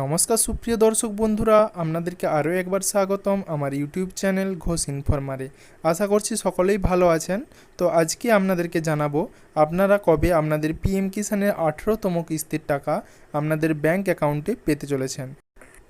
নমস্কার সুপ্রিয় দর্শক বন্ধুরা, আপনাদেরকে আরও একবার স্বাগতম আমার ইউটিউব চ্যানেল ঘোষ ইনফরমারে। আশা করছি সকলেই ভালো আছেন। তো আজকে আপনাদেরকে জানাব, আপনারা কবে আপনাদের পিএম কিষানের আঠেরোতম কিস্তির টাকা আপনাদের ব্যাংক অ্যাকাউন্টে পেতে চলেছেন?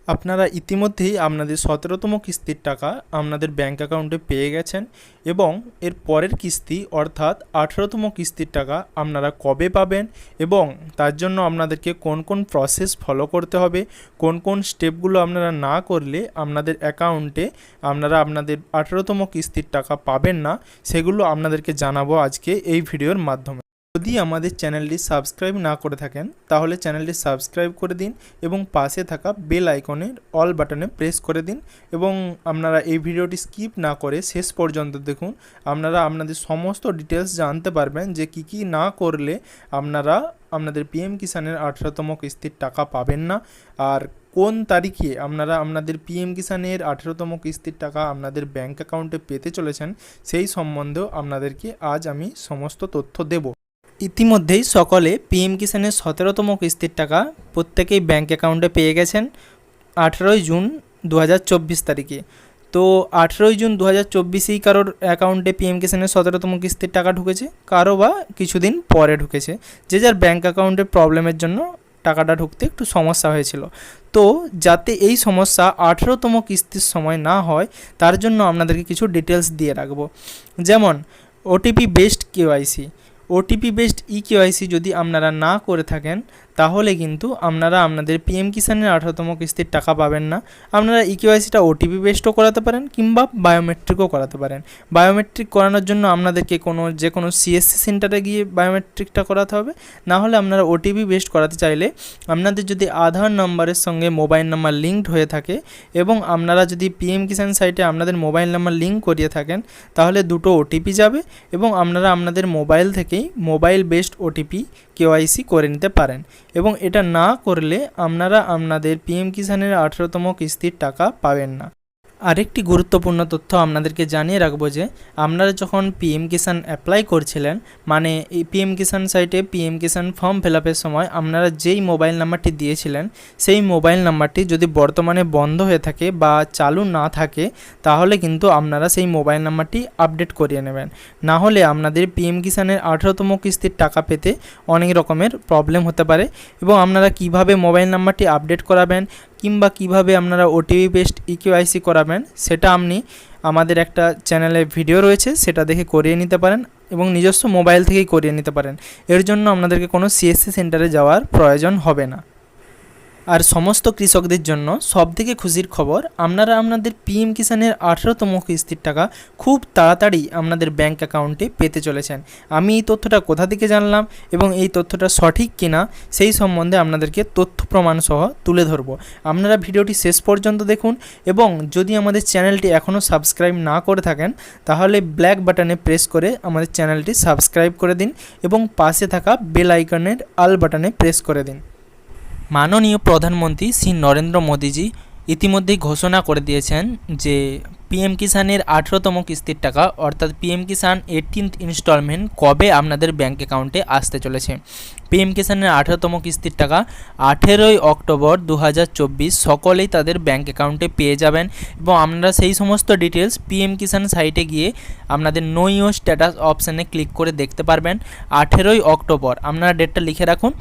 আপনারা ইতিমধ্যেই আপনাদের সতেরোতম কিস্তির টাকা আপনাদের ব্যাংক অ্যাকাউন্টে পেয়ে গেছেন এবং এর পরের কিস্তি অর্থাৎ আঠেরোতম কিস্তির টাকা আপনারা কবে পাবেন এবং তার জন্য আপনাদেরকে কোন কোন প্রসেস ফলো করতে হবে, কোন কোন স্টেপগুলো আপনারা না করলে আপনাদের অ্যাকাউন্টে আপনারা আপনাদের আঠেরোতম কিস্তির টাকা পাবেন না, সেগুলো আপনাদেরকে জানাব আজকে এই ভিডিওর মাধ্যমে। যদি আমাদের চ্যানেলটি সাবস্ক্রাইব না করে থাকেন, তাহলে চ্যানেলটি সাবস্ক্রাইব করে দিন এবং পাশে থাকা বেল আইকনের অল বাটনে প্রেস করে দিন এবং আপনারা এই ভিডিওটি স্কিপ না করে শেষ পর্যন্ত দেখুন। আপনারা আপনাদের সমস্ত ডিটেলস জানতে পারবেন যে কি কি না করলে আপনারা আপনাদের পিএম কিষানের আঠেরোতম কিস্তির টাকা পাবেন না আর কোন তারিখে আপনারা আপনাদের পিএম কিষানের আঠেরোতম কিস্তির টাকা আপনাদের ব্যাংক অ্যাকাউন্টে পেতে চলেছেন সেই সম্বন্ধেও আপনাদেরকে আজ আমি সমস্ত তথ্য দেব। ইতিমধ্যেই সকলে পিএম কিষানের সতেরোতম কিস্তির টাকা প্রত্যেকেই ব্যাংক অ্যাকাউন্টে পেয়ে গেছেন আঠেরোই জুন দু হাজার চব্বিশ তারিখে। তো আঠেরোই জুন দু হাজার চব্বিশেই কারোর অ্যাকাউন্টে পিএম কিষানের সতেরোতম কিস্তির টাকা ঢুকেছে? কারও বা কিছুদিন পরে ঢুকেছে। যে যার ব্যাংক অ্যাকাউন্টের প্রবলেমের জন্য টাকাটা ঢুকতে একটু সমস্যা হয়েছিল। তো যাতে এই সমস্যা আঠেরোতম কিস্তির সময় না হয়, তার জন্য আপনাদেরকে কিছু ডিটেলস দিয়ে রাখব। যেমন, OTP based KYC. OTP based e KYC যদি আপনারা না করে থাকেন, তাহলে কিন্তু আপনারা আপনাদের পিএম কিষানের আঠারোতম কিস্তির টাকা পাবেন না। আপনারা ই কেওয়াইসিটা ওটিপি বেসডও করাতে পারেন কিংবা বায়োমেট্রিকও করাতে পারেন। বায়োমেট্রিক করানোর জন্য আপনাদেরকে কোনো, যে কোনো সিএসসি সেন্টারে গিয়ে বায়োমেট্রিকটা করাতে হবে। না হলে আপনারা ওটিপি বেসড করাতে চাইলে আপনাদের যদি আধার নম্বরের সঙ্গে মোবাইল নাম্বার লিঙ্কড হয়ে থাকে এবং আপনারা যদি পিএম কিষান সাইটে আপনাদের মোবাইল নাম্বার লিঙ্ক করিয়ে থাকেন, তাহলে দুটো ওটিপি যাবে এবং আপনারা আপনাদের মোবাইল থেকেই মোবাইল বেসড ওটিপি কেওয়াইসি করে নিতে পারেন এবং এটা না করলে আপনারা আপনাদের পিএম কিষানের আঠেরোতম কিস্তির টাকা পাবেন না। আরেকটি গুরুত্বপূর্ণ তথ্য আপনাদেরকে জানিয়ে রাখব যে, আপনারা যখন পিএম কিষান অ্যাপ্লাই করছিলেন মানে এই পিএম কিষান সাইটে পিএম কিষান ফর্ম ফিল সময় আপনারা যেই মোবাইল নাম্বারটি দিয়েছিলেন, সেই মোবাইল নাম্বারটি যদি বর্তমানে বন্ধ হয়ে থাকে বা চালু না থাকে, তাহলে কিন্তু আপনারা সেই মোবাইল নাম্বারটি আপডেট করিয়ে নেবেন। না হলে আপনাদের পিএম কিষানের আঠেরোতম কিস্তির টাকা পেতে অনেক রকমের প্রবলেম হতে পারে এবং আপনারা কীভাবে মোবাইল নাম্বারটি আপডেট করাবেন কিংবা কীভাবে আপনারা ওটিপি বেসড ইকিউআইসি করাবেন, সেটা আপনি আমাদের একটা চ্যানেলে ভিডিও রয়েছে, সেটা দেখে করিয়ে নিতে পারেন এবং নিজস্ব মোবাইল থেকেই করিয়ে নিতে পারেন। এর জন্য আপনাদেরকে কোনো সিএসসি সেন্টারে যাওয়ার প্রয়োজন হবে না। আর সমস্ত কৃষকদের জন্য সবথেকে খুশির খবর, আপনারা আপনাদের পিএম কিষানের আঠেরোতম কিস্তির টাকা খুব তাড়াতাড়ি আপনাদের ব্যাংক অ্যাকাউন্টে পেতে চলেছেন। আমি এই তথ্যটা কোথা থেকে জানলাম এবং এই তথ্যটা সঠিক কিনা, সেই সম্বন্ধে আপনাদেরকে তথ্য প্রমাণ সহ তুলে ধরব। আপনারা ভিডিওটি শেষ পর্যন্ত দেখুন এবং যদি আমাদের চ্যানেলটি এখনও সাবস্ক্রাইব না করে থাকেন, তাহলে ব্ল্যাক বাটনে প্রেস করে আমাদের চ্যানেলটি সাবস্ক্রাইব করে দিন এবং পাশে থাকা বেল আইকনের আল বাটনে প্রেস করে দিন। মাননীয় প্রধানমন্ত্রী শ্রী নরেন্দ্র মোদীজি ইতিমধ্যেই ঘোষণা করে দিয়েছেন যে পিএম কিষানের আঠেরোতম কিস্তির টাকা, অর্থাৎ পিএম কিষান এইটিনথ ইনস্টলমেন্ট কবে আপনাদের ব্যাঙ্ক অ্যাকাউন্টে আসতে চলেছে? পিএম কিষানের আঠেরোতম কিস্তির টাকা, আঠেরোই অক্টোবর দু হাজার চব্বিশ, সকলেই তাদের ব্যাঙ্ক অ্যাকাউন্টে পেয়ে যাবেন। এবং আপনারা সেই সমস্ত ডিটেলস পিএম কিষান সাইটে গিয়ে আপনাদের নো ইউ স্ট্যাটাস অপশানে ক্লিক করে দেখতে পারবেন। আঠেরোই অক্টোবর, আপনারা ডেটটা লিখে রাখুন।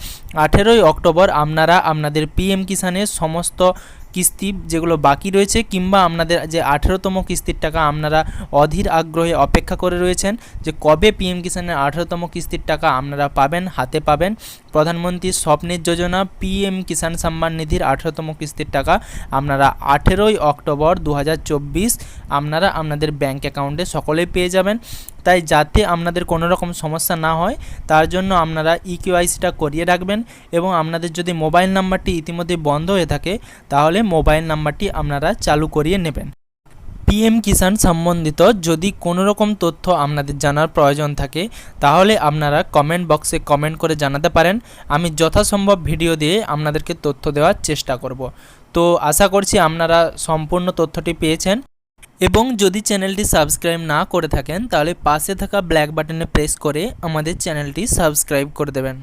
আঠেরোই অক্টোবর আপনারা আপনাদের পিএম কিষানের সমস্ত কিস্তি যেগুলো বাকি রয়েছে কিংবা আপনাদের যে আঠেরোতম কিস্তির টাকা আপনারা অধীর আগ্রহে অপেক্ষা করে রয়েছেন, যে কবে পিএম কিষানের আঠেরোতম কিস্তির টাকা আপনারা পাবেন, হাতে পাবেন। প্রধানমন্ত্রীর স্বপ্নের যোজনা পিএম কিষাণ সম্মান নিধির আঠেরোতম কিস্তির টাকা আপনারা আঠেরোই অক্টোবর দু হাজার চব্বিশ আপনারা আপনাদের ব্যাঙ্ক অ্যাকাউন্টে সকলেই পেয়ে যাবেন। তাই যাতে আপনাদের কোনো রকম সমস্যা না হয়, তার জন্য আপনারা ইকিউআইসিটা করিয়ে রাখবেন এবং আপনাদের যদি মোবাইল নাম্বারটি ইতিমধ্যে বন্ধ হয়ে থাকে, তাহলে মোবাইল নাম্বারটি আপনারা চালু করিয়ে নেবেন। পিএম কিষাণ সম্বন্ধিত যদি কোনো রকম তথ্য আপনাদের জানার প্রয়োজন থাকে, তাহলে আপনারা কমেন্ট বক্সে কমেন্ট করে জানাতে পারেন। আমি যথাসম্ভব ভিডিও দিয়ে আপনাদেরকে তথ্য দেওয়ার চেষ্টা করব। তো আশা করছি আপনারা সম্পূর্ণ তথ্যটি পেয়েছেন। এবং যদি চ্যানেলটি সাবস্ক্রাইব না করে থাকেন, তাহলে পাশে থাকা ব্ল্যাক বাটনে প্রেস করে আমাদের চ্যানেলটি সাবস্ক্রাইব করে দেবেন।